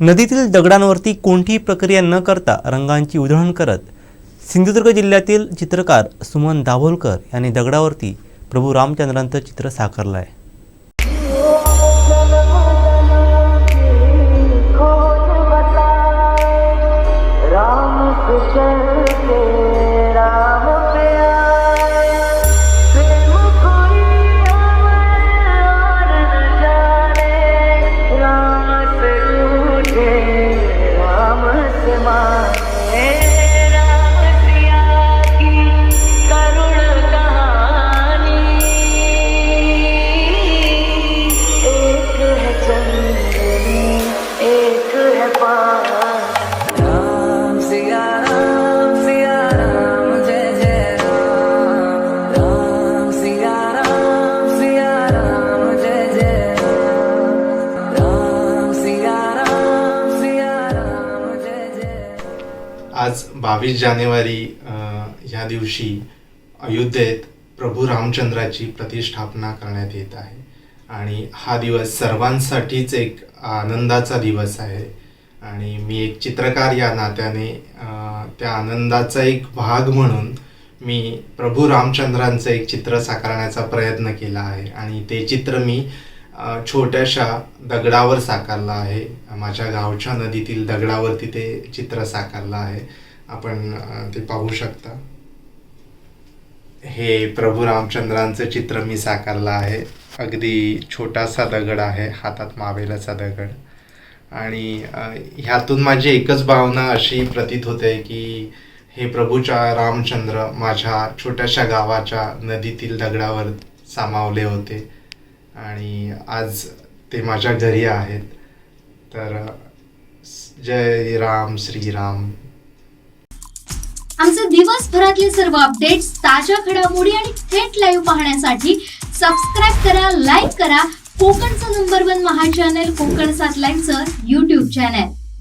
नदीतील दगडांवरती कोणतीही प्रक्रिया न करता रंगांची उधळण करत सिंधुदुर्ग जिल्ह्यातील चित्रकार सुमन दाभोलकर यांनी दगडावरती प्रभू रामचंद्रांचं चित्र साकारलं आहे आज बावीस जानेवारी ह्या दिवशी अयोध्येत प्रभू रामचंद्राची प्रतिष्ठापना करण्यात येत आहे. आणि हा दिवस सर्वांसाठीच एक आनंदाचा दिवस आहे. आणि मी एक चित्रकार या नात्याने त्या आनंदाचा एक भाग म्हणून मी प्रभू रामचंद्रांचं एक चित्र साकारण्याचा प्रयत्न केला आहे. आणि ते चित्र मी छोट्याशा दगडावर साकारला आहे. माझ्या गावच्या नदीतील दगडावरती ते चित्र साकारलं आहे. आपण ते पाहू शकता. हे प्रभू रामचंद्रांचं चित्र मी साकारलं आहे. अगदी छोटासा दगड आहे हातात मावेलाचा दगड. आणि ह्यातून माझी एकच भावना अशी प्रतीत होते की हे प्रभूच्या रामचंद्र माझ्या छोट्याशा गावाच्या नदीतील दगडावर सामावले होते. आणि आज ते माझ्या घरी आहेत. तर जय राम श्रीराम आमचे दिवसभरातले सर्व अपडेट्स ताज्या घडामोडी आणि थेट लाईव्ह पाहण्यासाठी सबस्क्राईब करा लाईक करा. कोकणचं नंबर वन महा चॅनल कोकण सात लाईनचं युट्यूब चॅनल